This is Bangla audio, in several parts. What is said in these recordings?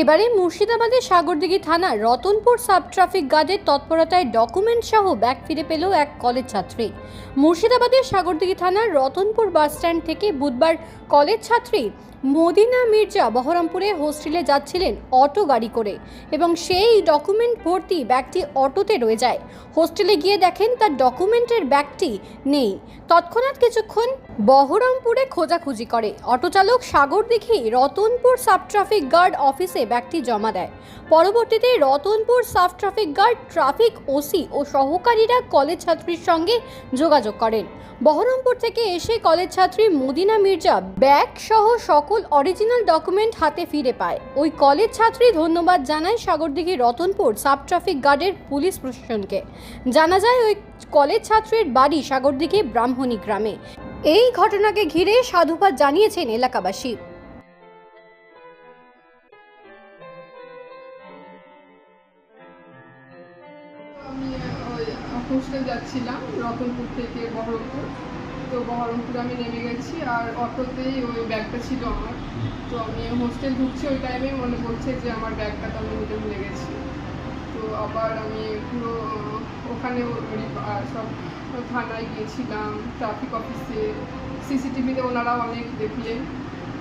এবারে মুর্শিদাবাদের সাগরদিঘি থানার রতনপুর সাব ট্রাফিক গার্ডের তৎপরতায় ডকুমেন্ট সহ ব্যাগ ফিরে পেল এক কলেজ ছাত্রী। মুর্শিদাবাদের সাগরদিঘি থানার রতনপুর বাসস্ট্যান্ড থেকে বুধবার কলেজ ছাত্রী মদিনা মির্জা বহরমপুরে হোস্টেলে যাচ্ছিলেন অটো গাড়ি করে এবং সেই ডকুমেন্ট ভর্তি ব্যাগটি অটোতে রয়ে যায়। হোস্টেলে গিয়ে দেখেন তার ডকুমেন্টের ব্যাগটি নেই। তৎক্ষণাৎ কিছুক্ষণ বহরমপুরে খোঁজাখুঁজি করে। অটোচালক সাগর দেখি রতনপুর সাব ট্রাফিক গার্ড অফিসে ব্যাগটি জমা দেয়। পরবর্তীতে Ratanpur sub traffic guard, traffic OC ও সহকারীরা কলেজ ছাত্রীর সঙ্গে যোগাযোগ করেন। বহরমপুর থেকে এসে কলেজ ছাত্রী মদিনা মির্জা ব্যাগ সহ সকল অরিজিনাল ডকুমেন্ট হাতে ফিরে পায়। ওই কলেজ ছাত্রী ধন্যবাদ জানায় সাগরদিঘি রতনপুর সাব ট্রাফিক গার্ডের পুলিশ প্রশাসনকে। জানা যায়, ওই কলেজ ছাত্রীর বাড়ি সাগরদিঘি ব্রাহ্মণী গ্রামে। এই ঘটনাকে ঘিরে সাধুবাদ জানিয়েছেন এলাকাবাসী। হোস্টেল যাচ্ছিলাম, রতনপুর থেকে বহরমপুর। তো বহরমপুর আমি নেমে গেছি আর অটোতেই ওই ব্যাগটা ছিল আমার। তো আমি হোস্টেল ঢুকছি ওই টাইমে মনে পড়ছে যে আমার ব্যাগটা তো আমি নিতে ভুলে গেছি। তো আবার আমি পুরো ওখানে সব থানায় গিয়েছিলাম ট্রাফিক অফিসে সিসিটিভিতে ওনারা অনেক দেখলেন।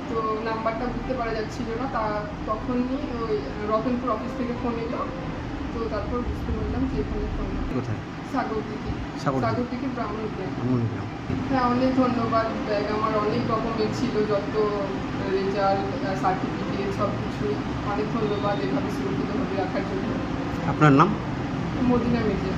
তো নাম্বারটা বুঝতে পারা যাচ্ছিল না। তা তখনই ওই রতনপুর অফিস থেকে ফোন এলো। তো তারপর বুঝতে পারলাম যে এখানে কোথায়? সাগর দিকে সাগর দিকে ব্রাহ্মণ গ্রাম। হ্যাঁ অনেক ধন্যবাদ ব্যাগ। আমার অনেক রকমের ছিল যত রেজাল্ট সার্টিফিকেট সব কিছুই অনেক ধন্যবাদ এভাবে সুরক্ষিতভাবে রাখার জন্য। আপনার নাম? মদিনা মির্জা।